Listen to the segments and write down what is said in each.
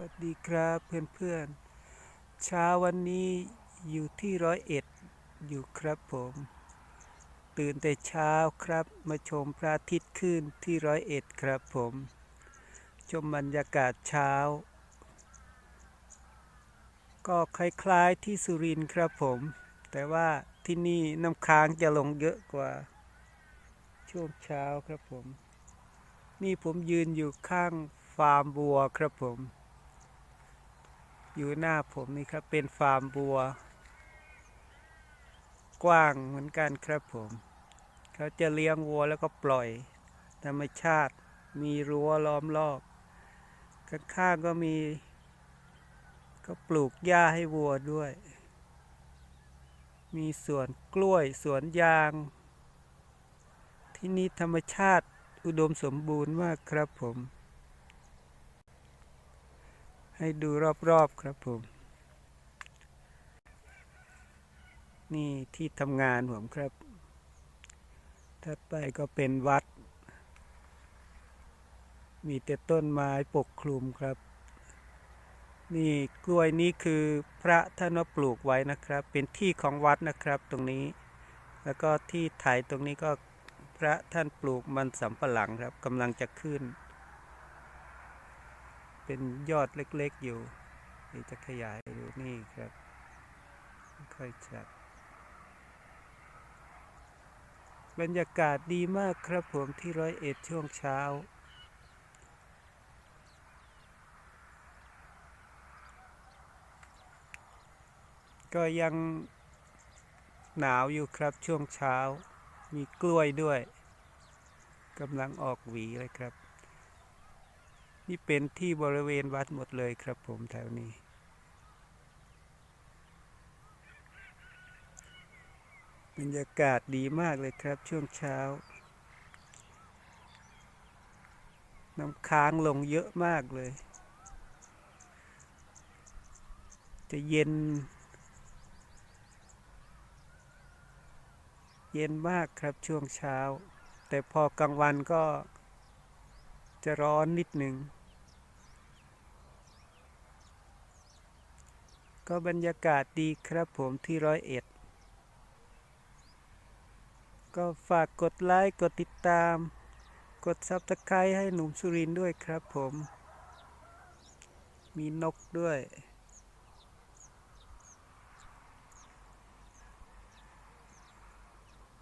วัสดีครับเพื่อนๆเช้าวันนี้อยู่ที่ร้อยเอ็ดอยู่ครับผม ตื่นแต่เช้าครับมาชมพระอาทิตย์ขึ้นที่ร้อยเอ็ดครับผม ชมบรรยากาศเช้า ก็คล้ายๆที่สุรินทร์ครับผม แต่ว่าที่นี่น้ำค้างจะลงเยอะกว่า ช่วงเช้าครับผม นี่ผมยืนอยู่ข้างฟาร์มบัวครับผม อยู่หน้าผมนี่ครับ เป็นฟาร์มบัว กว้างเหมือนกันครับผม เขาจะเลี้ยงวัวแล้วก็ปล่อย ธรรมชาติมีรั้วล้อมรอบ ข้างๆก็มี ก็ปลูกหญ้าให้วัวด้วย มีสวนกล้วยสวนยาง ที่นี่ธรรมชาติอุดมสมบูรณ์มากครับผม ให้ดูรอบๆครับผม นี่ที่ทำงานผมครับถัดไปก็เป็นวัด มีแต่ต้นไม้ปกคลุมครับ นี่กล้วยนี้คือพระท่านว่าปลูกไว้นะครับ เป็นที่ของวัดนะครับตรงนี้ แล้วก็ที่ไถตรงนี้ก็พระท่านปลูกมันสำปะหลังครับกำลังจะขึ้น เป็นยอดเล็กๆอยู่เดี๋ยวจะขยายดูนี่ครับ ค่อยชัดบรรยากาศดีมากครับผมที่ร้อยเอ็ดช่วงเช้า ก็ยังหนาวอยู่ครับช่วงเช้า มีกล้วยด้วยกำลังออกหวีเลยครับ นี่เป็นที่บริเวณวัดหมดเลยครับผมแถวนี้ บรรยากาศดีมากเลยครับช่วงเช้า น้ำค้างลงเยอะมากเลย จะเย็น เย็นมากครับช่วงเช้า แต่พอกลางวันก็ จะร้อนนิดหนึ่ง ก็บรรยากาศดีครับผมที่ร้อยเอ็ด ก็ฝากกดไลค์กดติดตาม กดซับสไครต์ให้หนุ่มสุรินด้วยครับผม มีนกด้วย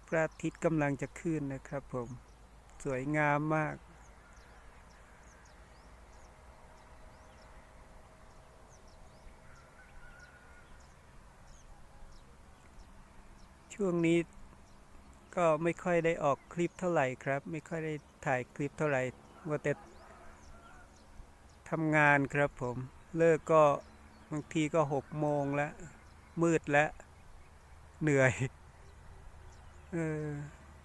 พระอาทิตย์กำลังจะขึ้นนะครับผม สวยงามมาก ช่วงนี้ก็ไม่ค่อยได้ออกคลิปเท่าไหร่ครับ ไม่ค่อยได้ถ่ายคลิปเท่าไหร่ว่าแต่ทำงานครับผม เลิกก็บางทีก็หกโมงแล้ว มืดแล้ว เหนื่อยเออ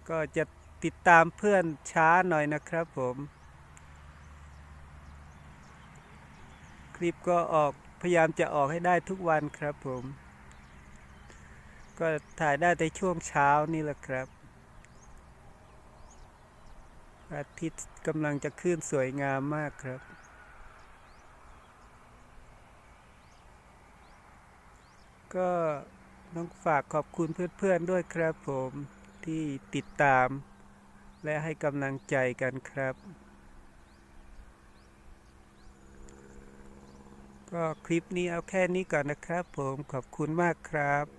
ก็จะติดตามเพื่อนช้าหน่อยนะครับผม คลิปก็ออกพยายามจะออกให้ได้ทุกวันครับผม ก็ถ่ายได้ในช่วงเช้านี่แหละครับอาทิตย์กำลังจะขึ้นสวยงามมากครับ ก็ต้องฝากขอบคุณเพื่อนๆด้วยครับผมที่ติดตาม และให้กำลังใจกันครับ ก็คลิปนี้เอาแค่นี้ก่อนนะครับผมขอบคุณมากครับ